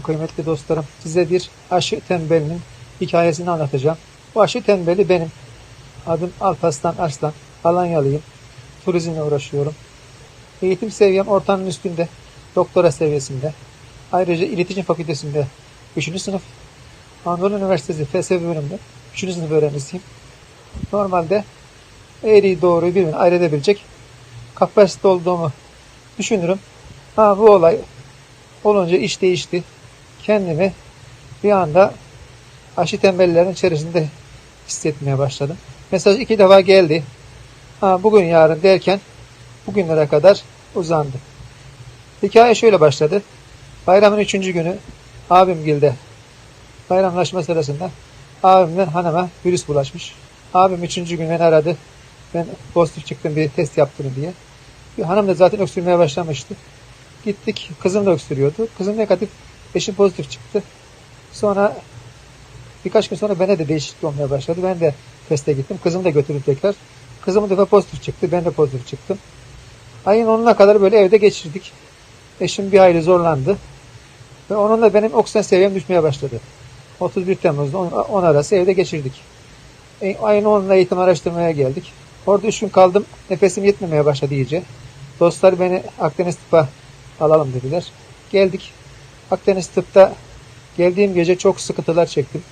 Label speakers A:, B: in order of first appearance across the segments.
A: Kıymetli dostlarım, size bir aşı tembelinin hikayesini anlatacağım. Bu aşı tembeli benim. Adım Alparslan Arslan. Alanyalıyım. Turizmle uğraşıyorum. Eğitim seviyem ortanın üstünde. Doktora seviyesinde. Ayrıca iletişim fakültesinde 3. sınıf. Anadolu Üniversitesi felsefe bölümünde 3. sınıf öğrencisiyim. Normalde eğriyi doğruyu birbirine ayırt edebilecek kapasite olduğumu düşünürüm. Ha bu olay olunca iş değişti. Kendimi bir anda aşı tembellerin içerisinde hissetmeye başladım. Mesaj iki defa geldi. Ha, bugün yarın derken bugünlere kadar uzandı. Hikaye şöyle başladı. Bayramın üçüncü günü abim gilde bayramlaşma sırasında abimden hanıma virüs bulaşmış. Abim üçüncü gün beni aradı. Ben pozitif çıktım bir test yaptırın diye. Bir hanım da zaten öksürmeye başlamıştı. Gittik. Kızım da öksürüyordu. Kızım negatif, eşim pozitif çıktı. Sonra birkaç gün sonra bende de değişiklik olmaya başladı. Ben de teste gittim. Kızımı da götürdüm tekrar. Kızımın defa pozitif çıktı. Ben de pozitif çıktım. Ayın 10'una kadar böyle evde geçirdik. Eşim bir hayli zorlandı. Ve onunla benim oksijen seviyem düşmeye başladı. 31 Temmuz'da 10 arası evde geçirdik. E, Ayın 10'unda eğitim araştırmaya geldik. Orada 3 gün kaldım. Nefesim yetmemeye başladı iyice. Dostlar beni Akdeniz Tıp'a alalım dediler. Geldik. Akdeniz Tıp'ta geldiğim gece çok sıkıntılar çektim.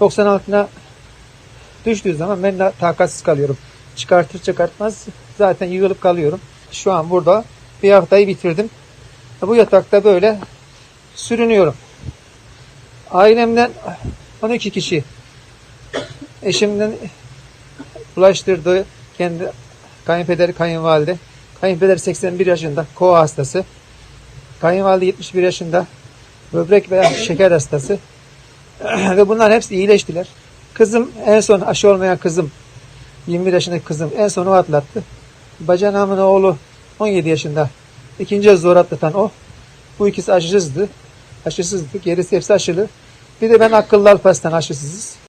A: 90 altına düştüğü zaman ben de takatsiz kalıyorum. Çıkartır çıkartmaz zaten yığılıp kalıyorum. Şu an burada bir haftayı bitirdim. Bu yatakta böyle sürünüyorum. Ailemden 12 kişi eşimden bulaştırdığı kendi kayınpederi kayınvalide. Kayınpeder 81 yaşında koa hastası. Kayınvalide 71 yaşında böbrek ve şeker hastası. ve bunlar hepsi iyileştiler. Kızım en son aşı olmayan kızım 21 yaşındaki kızım en son o atlattı. Bacanamın oğlu 17 yaşında. İkinci zor atlatan o. Bu ikisi aşısızdı. Aşısızdı. Gerisi hepsi aşılı. Bir de ben akıllı Alparslan aşısızız.